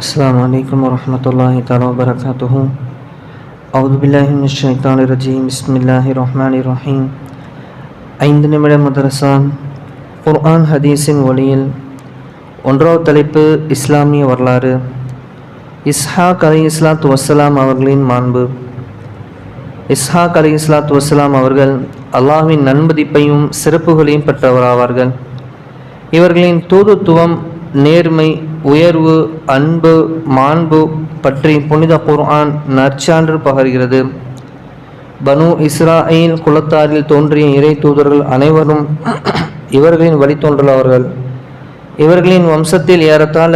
السلام عليكم ورحمة الله تعالى وبركاته أعوذ بالله من الشيطان الرجيم بسم الله الرحمن الرحيم ஐந்து நிமிட மதரசா குர்ஆன் ஹதீஸின் ஒளியில் ஒன்றாவது தலைப்பு இஸ்லாமிய வரலாறு இஸ்ஹாக் அலி இஸ்லாத்து வசலாம் அவர்களின் மாண்பு இஸ்ஹாக் அலி இஸ்லாத்து வசலாம் அவர்கள் அல்லாஹ்வின் நன்மதிப்பையும் சிறப்புகளையும் பெற்றவராவார்கள் இவர்களின் தூதுத்துவம் நேர்மை உயர்வு அன்பு மாண்பு பற்றி புனித குர்ஆன் நற்சான்று பகர்கிறது. பனு இஸ்ராயில் குலத்தாரில் தோன்றிய இறை தூதர்கள் அனைவரும் இவர்களின் வழித்தோன்றலவர்கள் இவர்களின் வம்சத்தில் ஏறத்தாழ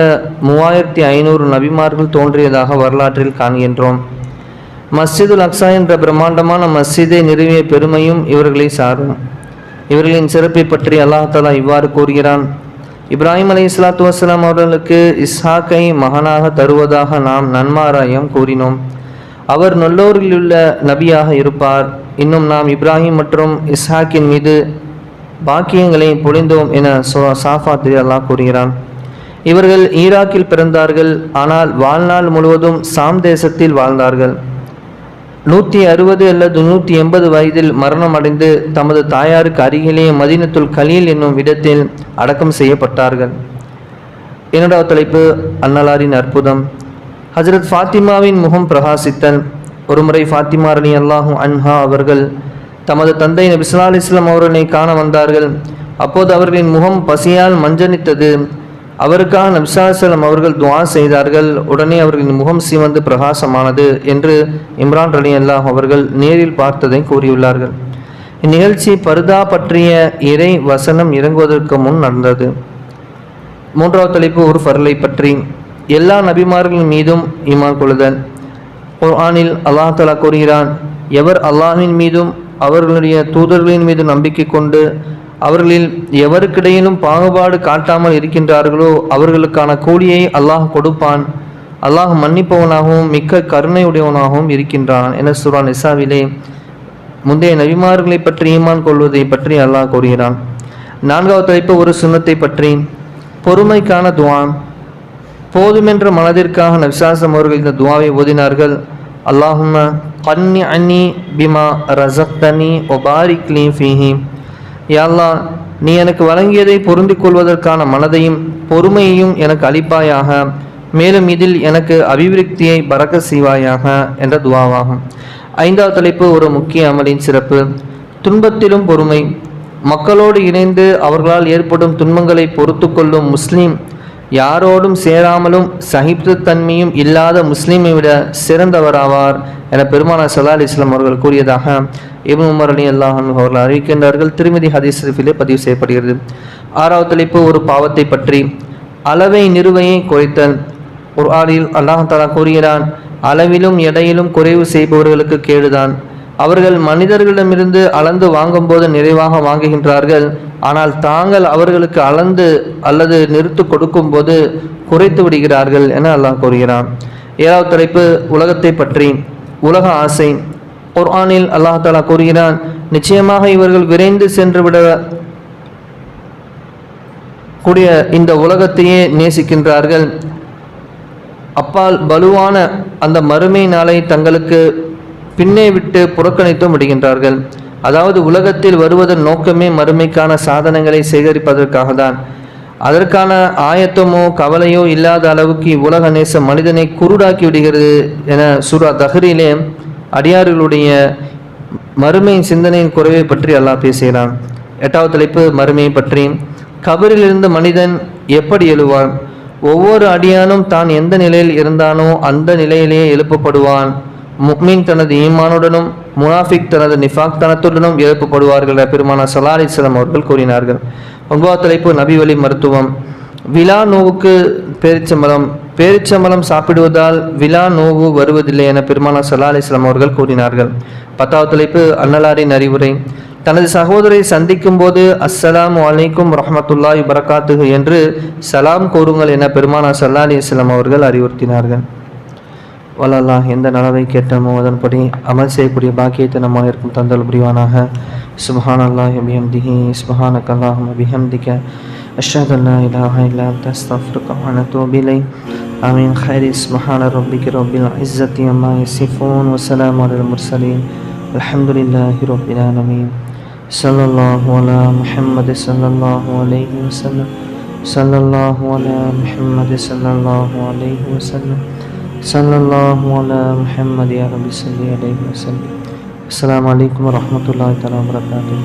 மூவாயிரத்தி ஐநூறு நபிமார்கள் தோன்றியதாக வரலாற்றில் காண்கின்றோம். மஸ்ஜிதுல் அக்ஸா என்ற பிரம்மாண்டமான மஸ்ஜிதை நிறுவிய பெருமையும் இவர்களை சாரும். இவர்களின் சிறப்பை பற்றி அல்லாஹ் இவ்வாறு கூறுகிறான் இப்ராஹிம் அலை இஸ்லாத்து வசலாம் அவர்களுக்கு இஸ்ஹாக்கை மகனாக தருவதாக நாம் நன்மாராயம் கூறினோம். அவர் நல்லோரிலுள்ள நபியாக இருப்பார். இன்னும் நாம் இப்ராஹிம் மற்றும் இஸ்ஹாக்கின் மீது பாக்கியங்களை பொழிந்தோம் என சோ சாஃபாத்திரி அல்லாஹ் கூறுகிறான். இவர்கள் ஈராக்கில் பிறந்தார்கள். ஆனால் வாழ்நாள் முழுவதும் சாம் தேசத்தில் வாழ்ந்தார்கள். நூற்றி அறுபது அல்லது நூற்றி எண்பது வயதில் மரணமடைந்து தமது தாயாருக்கு அருகிலே மதினத்துல் கலீல் என்னும் இடத்தில் அடக்கம் செய்யப்பட்டார்கள். இரண்டாவது தலைப்பு அன்னலாரின் அற்புதம். ஹஜரத் ஃபாத்திமாவின் முகம் பிரகாசித்தல். ஒருமுறை ஃபாத்திமா அலி அல்லாஹும் அன்ஹா அவர்கள் தமது தந்தை நபிஸ்லா அலிஸ்லாம் அவர்களை காண வந்தார்கள். அப்போது அவர்களின் முகம் பசியால் மஞ்சனித்தது. அவருக்காக நபிசாசலம் அவர்கள் துவா செய்தார்கள். உடனே அவர்களின் முகம் சிவந்து பிரகாசமானது என்று இம்ரான் அலி அல்லாஹ் அவர்கள் நேரில் பார்த்ததை கூறியுள்ளார்கள். இந்நிகழ்ச்சி பருதா பற்றிய இறை வசனம் இறங்குவதற்கு முன் நடந்தது. மூன்றாவது தலைப்பு ஒரு ஃபர்லை பற்றி. எல்லா நபிமார்களின் மீதும் ஈமான் கொள்ளுதல். குர்ஆனில் அல்லாஹ் தலா கூறுகிறான் எவர் அல்லாஹின் மீதும் அவர்களுடைய தூதர்களின் மீது நம்பிக்கை கொண்டு அவர்களில் எவருக்கிடையிலும் பாகுபாடு காட்டாமல் இருக்கின்றார்களோ அவர்களுக்கான கூலியை அல்லாஹ் கொடுப்பான். அல்லாஹ் மன்னிப்பவனாகவும் மிக்க கருணையுடையவனாகவும் இருக்கின்றான் என சுரா நிசாவிலே முந்தைய நபிமார்களை பற்றி ஈமான் கொள்வதை பற்றி அல்லாஹ் கூறுகிறான். நான்காவது தலைப்பு ஒரு சுண்ணத்தை பற்றி. பொறுமைக்கான துவான் போதுமென்ற மனதிற்காக நபிசாசம் அவர்கள் இந்த துவாவை ஓதினார்கள். அல்லாஹும் கன்னி அன்னி பிமா ரசக்தனி ஒபாரிக்லி ஃபீஹி. யாழ்லா நீ எனக்கு வழங்கியதை பொருந்திக் கொள்வதற்கான மனதையும் பொறுமையையும் எனக்கு அளிப்பாயாக. மேலும் இதில் எனக்கு அபிவிருத்தியை பறக்க செய்வாயாக என்ற துவாவாகும். ஐந்தாவது தலைப்பு ஒரு முக்கிய அமலின் சிறப்பு. துன்பத்திலும் பொறுமை. மக்களோடு இணைந்து அவர்களால் ஏற்படும் துன்பங்களை பொறுத்து கொள்ளும் முஸ்லீம் யாரோடும் சேராமலும் சகிப்புத்தன்மையும் இல்லாத முஸ்லீமை விட சிறந்தவராவார் என பெருமானா சல்லா இஸ்லாம் அவர்கள் கூறியதாக இப்னு உமர் அலி அல்லாஹ் அவர்கள் அறிவிக்கின்றார்கள். திருமதி ஹதீஸ் ஷரீஃபிலே பதிவு செய்யப்படுகிறது. ஆறாவது தலைப்பு ஒரு பாவத்தை பற்றி. அளவை நிறுவையை குறைத்தல். ஒரு ஆளில் அல்லாஹாலா கூறுகிறான் அளவிலும் எடையிலும் குறைவு செய்பவர்களுக்கு கேடுதான். அவர்கள் மனிதர்களிடமிருந்து அளந்து வாங்கும்போது நிறைவாக வாங்குகின்றார்கள். ஆனால் தாங்கள் அவர்களுக்கு அளந்து அல்லது நிறுத்து கொடுக்கும்போது குறைத்து விடுகிறார்கள் என அல்லாஹ் கூறுகிறான். ஏழாவது தலைப்பு உலகத்தை பற்றி. உலக ஆசை. குர்ஆனில் அல்லாஹ் தாலா கூறுகிறான் நிச்சயமாக இவர்கள் விரைந்து சென்று விட கூடிய இந்த உலகத்தையே நேசிக்கின்றார்கள். அப்பால் வலுவான அந்த மறுமை நாளை தங்களுக்கு பின்னே விட்டு புறக்கணித்தும் விடுகின்றார்கள். அதாவது உலகத்தில் வருவதன் நோக்கமே மறுமைக்கான சாதனங்களை சேகரிப்பதற்காக தான் அதற்கான ஆயத்தமோ கவலையோ இல்லாத அளவுக்கு இவ்வுலக நேச மனிதனை குருடாக்கி விடுகிறது என சூரா தஹரிலே அடியார்களுடைய மறுமை சிந்தனையின் குறைவை பற்றி அல்லாஹ் பேசுகிறான். எட்டாவது தலைப்பு மறுமையை பற்றி. கபரிலிருந்து மனிதன் எப்படி எழுவான்? ஒவ்வொரு அடியானும் தான் எந்த நிலையில் இருந்தானோ அந்த நிலையிலேயே எழுப்பப்படுவான். முக்மீன் தனது ஈமானுடனும் முனாஃபிக் தனது நிஃபாக் தனத்துடனும் எழுப்பப்படுவார்கள் என பெருமான சலம் அவர்கள் கூறினார்கள். ஒன்பதாவது தலைப்பு நபி வழி மருத்துவம். விழா நோவுக்கு பேரிச்சம்பளம் பேரிச்சம்பளம் சாப்பிடுவதால் விழா நோவு வருவதில்லை என பெருமான சலாலிஸ்லாம் அவர்கள் கூறினார்கள். பத்தாவது தலைப்பு அன்னலாரின் அறிவுரை. தனது சகோதரை சந்திக்கும் போது அஸ்ஸலாம் வலைக்கும் ரஹமத்துல்லாஹி வரகாத்துகு என்று சலாம் கூறுங்கள் என பெருமானா சல்லா அலி இஸ்லாம் அவர்கள் அறிவுறுத்தினார்கள். வல்லல்லா எந்த நலவை கேட்டமோ அதன்படி அமல் செய்யக்கூடிய பாக்கியத்தை நம்ம இருக்கும் தந்தல் புரிவானாக சுபஹான் அல்லாஹ் பிஹம்திஹி சுபஹானக் அல்லாஹும் பிஹம்திக அஷ்ஹது அல்லா இலாஹ இல்லா அன்த அஸ்தக்ஃபிருக வ அத்தூபு இலைக் آمين خير سبحان ربك رب العزة عما يصفون وسلام على المرسلين الحمد لله رب العالمين صلى الله على محمد صلى الله عليه وسلم صلى الله على محمد صلى الله عليه وسلم صلى الله على محمد يا رب صل عليه وسلم. السلام عليكم ورحمة الله تعالى وبركاته.